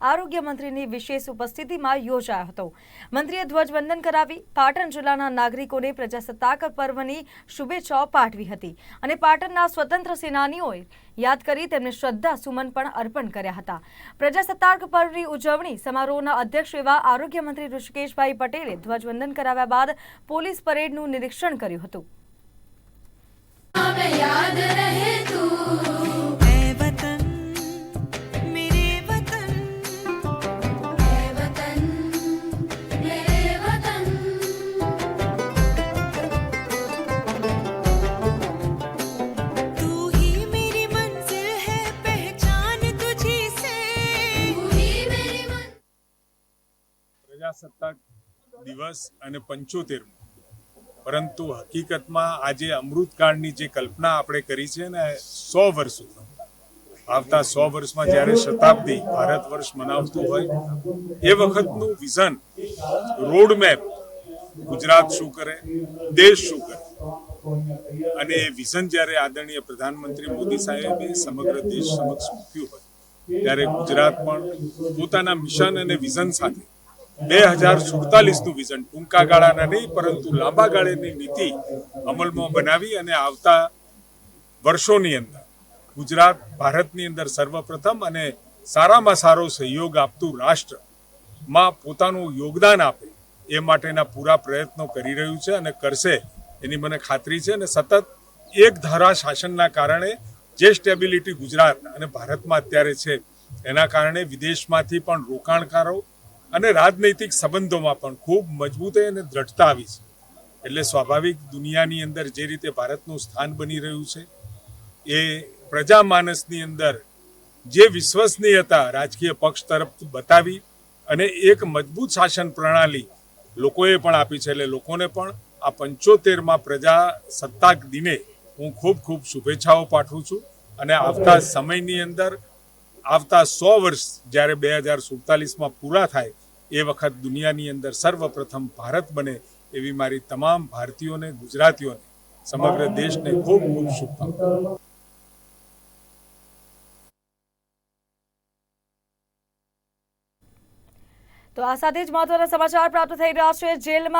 આરોગ્ય મંત્રીની વિશેષ ઉપસ્થિતિમાં યોજાયો હતો. મંત્રીએ ધ્વજવંદન કરાવી, પાટણ જિલ્લાના નાગરિકોને પ્રજાસત્તાક પર્વની શુભેચ્છાઓ પાઠવી હતી અને પાટણના સ્વતંત્ર સેનાનીઓએ યાદ કરી તેમને શ્રદ્ધા સુમન પણ અર્પણ કર્યા હતા. પ્રજાસત્તાક પર્વની ઉજવણી સમારોહના અધ્યક્ષ એવા આરોગ્ય મંત્રી ઋષિકેશભાઈ પટેલે ધ્વજવંદન કરાવ્યા બાદ પોલીસ પરેડનું નિરીક્ષણ કર્યું હતું. પ્રજાસત્તાક દિવસ અને પંચોતેર પરંતુ હકીકતમાં આજે અમૃતકાળની જે કલ્પના આપણે કરી છે ને, સો વર્ષ આવતા સો વર્ષમાં જ્યારે શતાબ્દી ભારત વર્ષ મનાવતું હોય, એ વખતનું વિઝન રોડમેપ ગુજરાત શું કરે, દેશ શું કરે. અને એ વિઝન જ્યારે આદરણીય પ્રધાનમંત્રી મોદી સાહેબે સમગ્ર દેશ સમક્ષ મૂક્યું હોય, ત્યારે ગુજરાત પણ પોતાના મિશન અને વિઝન સાથે બે હજાર સુડતાલીસનું વિઝન. ટૂંકા ગાળાના નહીં, પરંતુ લાંબા ગાળાની નીતિ અમલમાં બનાવી અને આવતા વર્ષોની અંદર ગુજરાત, ભારતની અંદર સર્વપ્રથમ અને સારામાં સારો સહયોગ આપતું રાષ્ટ્રમાં પોતાનું યોગદાન આપે એ માટેના પૂરા પ્રયત્નો કરી રહ્યું છે અને કરશે એની મને ખાતરી છે અને સતત એક ધારા શાસનના કારણે જે સ્ટેબિલિટી ગુજરાત અને ભારતમાં અત્યારે છે, એના કારણે વિદેશમાંથી પણ રોકાણકારો અને રાજનૈતિક સંબંધોમાં પણ ખૂબ મજબૂતાઈ અને દ્રઢતા આવી છે. એટલે સ્વાભાવિક દુનિયાની અંદર જે રીતે ભારતનું સ્થાન બની રહ્યું છે, એ પ્રજામાનસની અંદર જે વિશ્વસનીયતા રાજકીય પક્ષ તરફ બતાવી અને એક મજબૂત શાસન પ્રણાલી લોકોએ પણ આપી છે. એટલે લોકોને પણ આ પંચોતેરમાં પ્રજા સત્તાક દિને હું ખૂબ ખૂબ શુભેચ્છાઓ પાઠવું છું. અને આવતા સમયની અંદર આવતા સો વર્ષ જ્યારે બે હજાર સુડતાલીસમાં પૂરા થાય, એ વખત દુનિયાની અંદર સર્વપ્રથમ ભારત બને એવી મારી તમામ ભારતીયોને, ગુજરાતીઓને, સમગ્ર દેશને ખૂબ ખૂબ શુભકામના તો આ સાથે જ મહત્વના સમાચાર પ્રાપ્ત થઈ રહ્યા છે. જેલમાં